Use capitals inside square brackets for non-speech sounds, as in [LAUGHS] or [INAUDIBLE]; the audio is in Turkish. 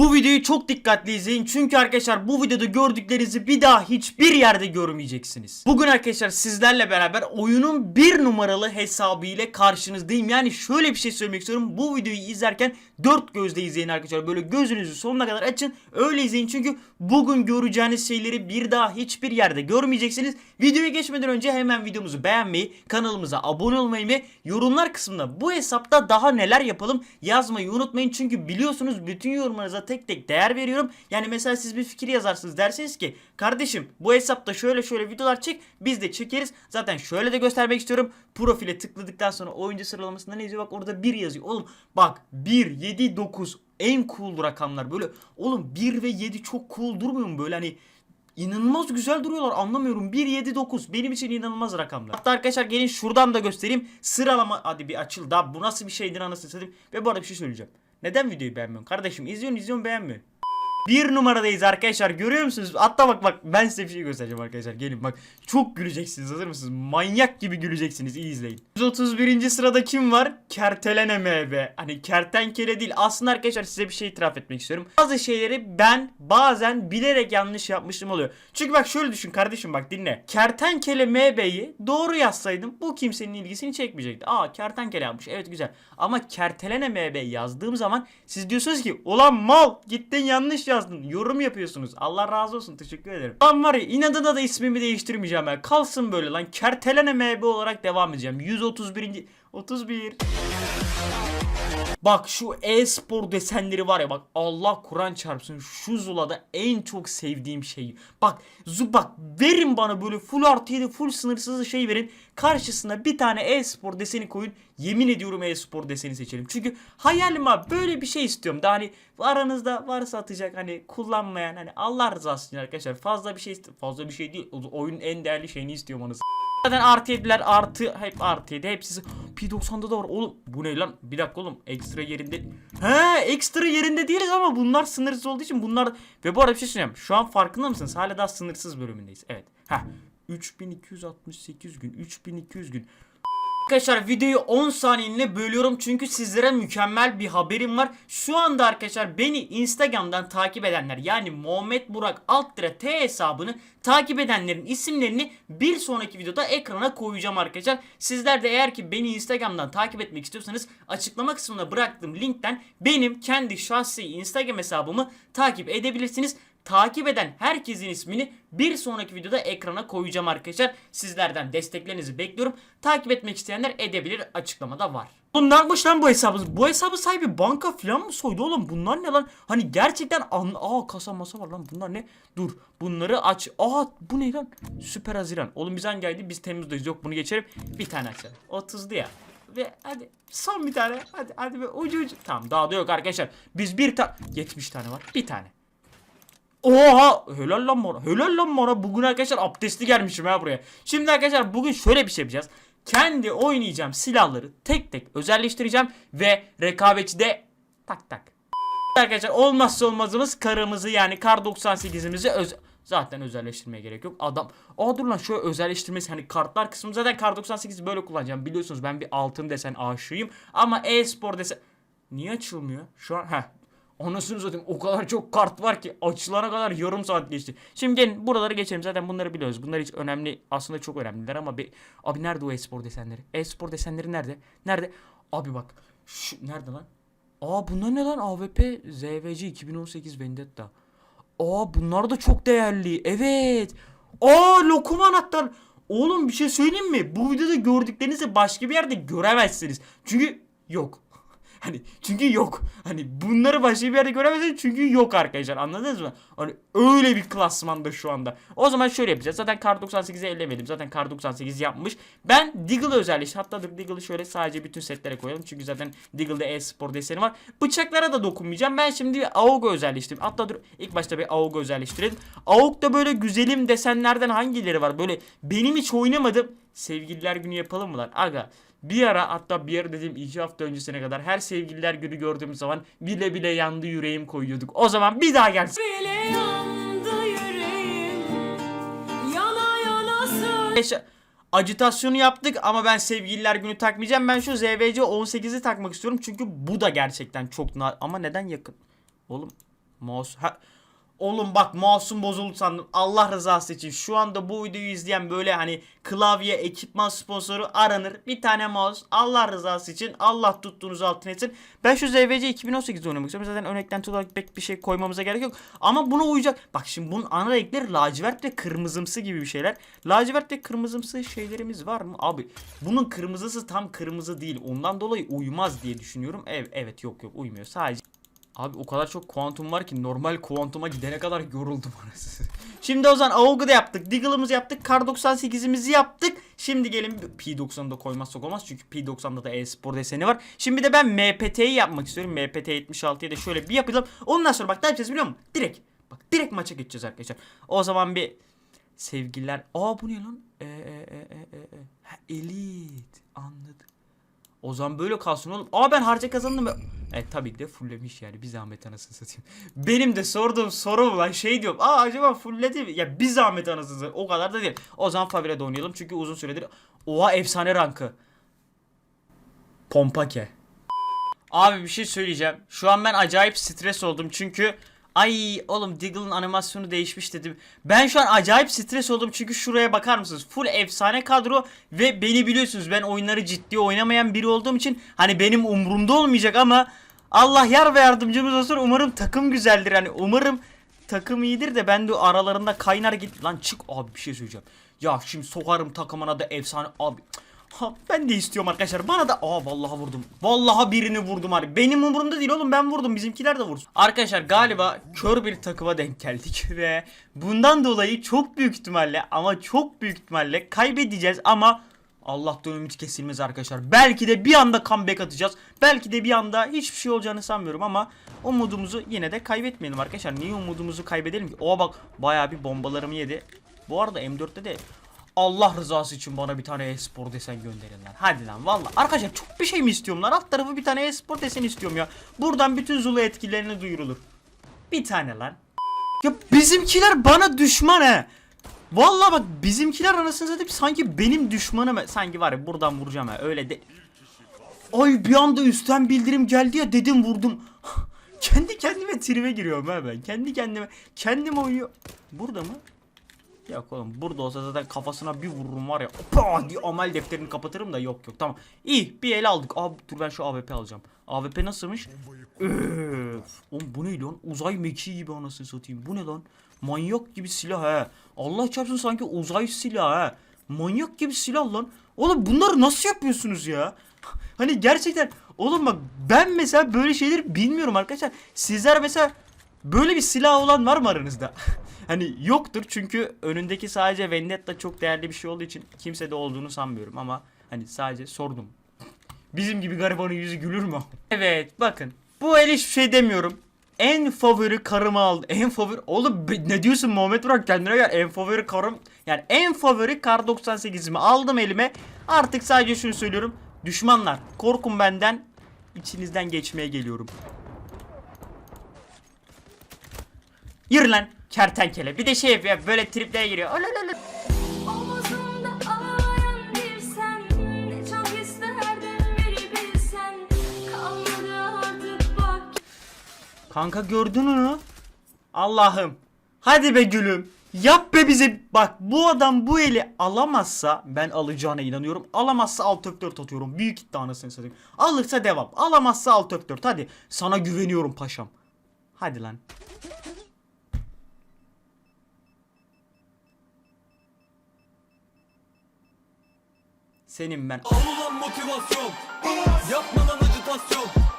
Bu videoyu çok dikkatli izleyin çünkü arkadaşlar bu videoda gördüklerinizi bir daha hiçbir yerde görmeyeceksiniz. Bugün arkadaşlar sizlerle beraber oyunun bir numaralı hesabı ile karşınızdayım. Yani şöyle bir şey söylemek istiyorum. Bu videoyu izlerken dört gözle izleyin arkadaşlar. Böyle gözünüzü sonuna kadar açın. Öyle izleyin çünkü bugün göreceğiniz şeyleri bir daha hiçbir yerde görmeyeceksiniz. Videoya geçmeden önce hemen videomuzu beğenmeyi, kanalımıza abone olmayı ve yorumlar kısmında bu hesapta daha neler yapalım yazmayı unutmayın. Çünkü biliyorsunuz bütün yorumlarınıza tek tek değer veriyorum. Yani mesela siz bir fikir yazarsınız dersiniz ki kardeşim bu hesapta şöyle şöyle videolar çek biz de çekeriz. Zaten şöyle de göstermek istiyorum. Profile tıkladıktan sonra oyuncu sıralamasında ne yazıyor bak orada 1 yazıyor. Oğlum bak 1, 7, 9 en cool rakamlar böyle. Oğlum 1 ve 7 çok cool durmuyor mu böyle hani İnanılmaz güzel duruyorlar anlamıyorum. 1, 7, 9 benim için inanılmaz rakamlar. Hatta arkadaşlar gelin şuradan da göstereyim. Sıralama hadi bir açıl da bu nasıl bir şeydir anasını satayım. Ve bu arada bir şey söyleyeceğim. Neden videoyu beğenmiyorsun? Kardeşim izliyorsun izliyorsun beğenmiyorsun. Bir numaradayız arkadaşlar görüyor musunuz? Hatta bak bak ben size bir şey göstereceğim arkadaşlar. Gelin bak çok güleceksiniz hazır mısınız? Manyak gibi güleceksiniz iyi izleyin. 131. sırada kim var? Kertelene MB. Hani kertenkele değil. Aslında arkadaşlar size bir şey itiraf etmek istiyorum. Bazı şeyleri ben bazen bilerek yanlış yapmışım oluyor. Çünkü bak şöyle düşün kardeşim bak dinle. Kertenkele MB'yi doğru yazsaydım bu kimsenin ilgisini çekmeyecekti. Aa kertenkele yapmış evet güzel. Ama kertelene MB yazdığım zaman siz diyorsunuz ki ulan mal gittin yanlış yazdın. Yorum yapıyorsunuz. Allah razı olsun teşekkür ederim. Lan var ya inadına da ismimi değiştirmeyeceğim ya. Kalsın böyle lan. Kertelene MB olarak devam edeceğim. 131. 31. Bak şu e-spor desenleri var ya bak Allah Kur'an çarpsın şu Zula'da en çok sevdiğim şey. Bak Zu bak verin bana böyle full artı 7 full sınırsız şey verin. Karşısına bir tane e-spor deseni koyun. Yemin ediyorum e-spor deseni seçelim. Çünkü hayalim abi böyle bir şey istiyorum. Daha hani aranızda varsa atacak hani kullanmayan hani Allah rızası için arkadaşlar fazla bir şey fazla bir şey değil. Oyunun en değerli şeyini istiyorum onu. Zaten artı yediler artı hep artı yedi hepsi P90'da da var oğlum. Bu ne lan? Bir dakika oğlum ekstra yerinde He ekstra yerinde değiliz ama bunlar sınırsız olduğu için bunlar ve bu arada bir şey söyleyeyim şu an farkında mısınız? Hala daha sınırsız bölümündeyiz. Evet. Heh. 3268 gün 3200 gün Arkadaşlar videoyu 10 saniyeliğine bölüyorum çünkü sizlere mükemmel bir haberim var. Şu anda arkadaşlar beni Instagram'dan takip edenler yani Muhammed Burak Alttire T hesabını takip edenlerin isimlerini bir sonraki videoda ekrana koyacağım arkadaşlar. Sizler de eğer ki beni Instagram'dan takip etmek istiyorsanız açıklama kısmına bıraktığım linkten benim kendi şahsi Instagram hesabımı takip edebilirsiniz takip eden herkesin ismini bir sonraki videoda ekrana koyacağım arkadaşlar. Sizlerden desteklerinizi bekliyorum. Takip etmek isteyenler edebilir açıklamada var. Oğlum ne yapmış lan bu hesabı? Bu hesabı sahibi banka falan mı soydu oğlum? Bunlar ne lan? Hani gerçekten an Aa kasa masa var lan. Bunlar ne? Dur. Bunları aç. Aa bu ne lan? Süper Haziran. Oğlum biz hangi aydı? Biz Temmuz'dayız. Yok bunu geçelim. Bir tane açalım. 30'du ya. Ve hadi son bir tane. Hadi hadi be ucu ucu. Tamam daha da yok arkadaşlar. Biz bir tane. 70 tane var. Bir tane. Oha helal lan bana helal lan bana bugün arkadaşlar abdestli gelmişim ha buraya. Şimdi arkadaşlar bugün şöyle bir şey yapacağız. Kendi oynayacağım silahları tek tek özelleştireceğim ve rekabetçide tak tak. Arkadaşlar olmazsa olmazımız karımızı yani kar 98'imizi öz zaten özelleştirmeye gerek yok. Adam aa dur lan şöyle özelleştirmesi hani kartlar kısmı zaten kar 98'i böyle kullanacağım. Biliyorsunuz ben bir altın desen aşığıyım ama e-spor desen niye açılmıyor? Şu an heh Anasını satayım o kadar çok kart var ki açılana kadar yarım saat geçti. Şimdi gelin buraları geçelim zaten bunları biliyoruz. Bunlar hiç önemli aslında çok önemliler ama bir abi nerede o e-spor desenleri? E-spor desenleri nerede? Nerede? Abi bak şu nerede lan? Aa bunlar ne lan? AWP ZVC 2018 Vendetta. Aa bunlar da çok değerli. Evet. Aa lokum anahtar. Oğlum bir şey söyleyeyim mi? Bu videoda gördüklerinizi başka bir yerde göremezsiniz. Çünkü yok. Hani çünkü yok. Hani bunları başka bir yerde göremezsiniz çünkü yok arkadaşlar anladınız mı? Hani öyle bir klasmanda şu anda. O zaman şöyle yapacağız. Zaten Kar 98'i ellemedim. Zaten Kar 98 yapmış. Ben Deagle'ı özelleştir. Hatta dur Deagle'ı şöyle sadece bütün setlere koyalım. Çünkü zaten Deagle'da e-spor deseni var. Bıçaklara da dokunmayacağım. Ben şimdi bir AUG özelleştirdim. Hatta dur ilk başta bir AUG özelleştirelim. AUG'da böyle güzelim desenlerden hangileri var? Böyle benim hiç oynamadım. Sevgililer günü yapalım mı lan? Aga bir ara hatta bir ara dediğim iki hafta öncesine kadar her sevgililer günü gördüğüm zaman bile bile yandı yüreğim koyuyorduk. O zaman bir daha gelsin. Bile yandı yüreğim Yana yana söyle Acitasyonu yaptık ama ben sevgililer günü takmayacağım. Ben şu ZVC 18'i takmak istiyorum. Çünkü bu da gerçekten çok nar... Ama neden yakın? Oğlum Mouse. Ha. Oğlum bak mouse'um bozuldu sandım. Allah rızası için şu anda bu videoyu izleyen böyle hani klavye, ekipman sponsoru aranır. Bir tane mouse Allah rızası için Allah tuttuğunuz altın etsin. Ben şu ZVC 2018'de oynamak istiyorum. Zaten ön eklenti olarak pek bir şey koymamıza gerek yok. Ama buna uyacak. Bak şimdi bunun ana renkleri lacivert ve kırmızımsı gibi bir şeyler. Lacivert ve kırmızımsı şeylerimiz var mı? Abi bunun kırmızısı tam kırmızı değil. Ondan dolayı uymaz diye düşünüyorum. Evet, evet yok yok uymuyor. Sadece Abi o kadar çok kuantum var ki normal kuantuma gidene kadar yoruldum anasını. [LAUGHS] Şimdi o zaman AUG'u da yaptık. Deagle'ımızı yaptık. Kar 98'imizi yaptık. Şimdi gelin P90'da koymazsak olmaz. Çünkü P90'da da e-spor deseni var. Şimdi de ben MPT'yi yapmak istiyorum. MPT 76'yı da şöyle bir yapalım. Ondan sonra bak ne yapacağız biliyor musun? Direkt. Bak direkt maça geçeceğiz arkadaşlar. O zaman bir sevgililer. Aa bu ne lan? Ee, e, e, e, e, e. Ha, elit. Anladım. O zaman böyle kalsın oğlum. Aa ben harca kazandım. ve- Evet tabii ki de fulllemiş yani bir zahmet anasını satayım. Benim de sorduğum soru lan şey diyorum. Aa acaba fullledi mi? Ya bir zahmet anasını satayım. O kadar da değil. O zaman Favire'de oynayalım çünkü uzun süredir. Oha efsane rankı. Pompake. Abi bir şey söyleyeceğim. Şu an ben acayip stres oldum çünkü Ay oğlum Diggle'ın animasyonu değişmiş dedim. Ben şu an acayip stres oldum çünkü şuraya bakar mısınız? Full efsane kadro ve beni biliyorsunuz ben oyunları ciddi oynamayan biri olduğum için hani benim umurumda olmayacak ama Allah yar ve yardımcımız olsun umarım takım güzeldir. Hani umarım takım iyidir de ben de aralarında kaynar git. Lan çık abi bir şey söyleyeceğim. Ya şimdi sokarım takımına da efsane abi. Ha, ben de istiyorum arkadaşlar. Bana da aa vallahi vurdum. Vallahi birini vurdum abi. Benim umurumda değil oğlum ben vurdum. Bizimkiler de vursun. Arkadaşlar galiba kör bir takıma denk geldik [LAUGHS] ve bundan dolayı çok büyük ihtimalle ama çok büyük ihtimalle kaybedeceğiz ama Allah'tan ümit kesilmez arkadaşlar. Belki de bir anda comeback atacağız. Belki de bir anda hiçbir şey olacağını sanmıyorum ama umudumuzu yine de kaybetmeyelim arkadaşlar. Niye umudumuzu kaybedelim ki? O bak bayağı bir bombalarımı yedi. Bu arada M4'te de Allah rızası için bana bir tane e-spor desen gönderin lan. Hadi lan valla. Arkadaşlar çok bir şey mi istiyorum lan? Alt tarafı bir tane e-spor desen istiyorum ya. Buradan bütün Zulu etkilerini duyurulur. Bir tane lan. Ya bizimkiler bana düşman he. Valla bak bizimkiler anasını satayım sanki benim düşmanım. he. Sanki var ya buradan vuracağım ha öyle de. Ay bir anda üstten bildirim geldi ya dedim vurdum. [LAUGHS] Kendi kendime tribe giriyorum ha ben. Kendi kendime. Kendim oynuyor. Burada mı? Yok oğlum burada olsa zaten kafasına bir vururum var ya. Pa diye amel defterini kapatırım da yok yok tamam. İyi bir el aldık. Abi dur ben şu AWP alacağım. AWP nasılmış? Öf. Oğlum bu ne lan? Uzay mekiği gibi anasını satayım. Bu ne lan? Manyak gibi silah he. Allah çarpsın sanki uzay silahı he. Manyak gibi silah lan. Oğlum bunları nasıl yapıyorsunuz ya? Hani gerçekten oğlum bak ben mesela böyle şeyleri bilmiyorum arkadaşlar. Sizler mesela böyle bir silah olan var mı aranızda? Hani yoktur çünkü önündeki sadece Vendetta çok değerli bir şey olduğu için kimse de olduğunu sanmıyorum ama hani sadece sordum. Bizim gibi garibanın yüzü gülür mü? [LAUGHS] Evet bakın. Bu el hiçbir şey demiyorum. En favori karımı aldı. En favori... Oğlum ne diyorsun Muhammed Burak kendine gel. En favori karım... Yani en favori kar 98'imi aldım elime. Artık sadece şunu söylüyorum. Düşmanlar korkun benden. İçinizden geçmeye geliyorum. Yürü lan kertenkele. Bir de şey yapıyor böyle triplere giriyor. Bak Kanka gördün onu. Allah'ım. Hadi be gülüm. Yap be bize. Bak bu adam bu eli alamazsa ben alacağına inanıyorum. Alamazsa alt öp 4 atıyorum. Büyük iddianasını satayım. Alırsa devam. Alamazsa alt öp 4. Hadi. Sana güveniyorum paşam. Hadi lan. Senin ben. Al ulan motivasyon Yapma lan acitasyon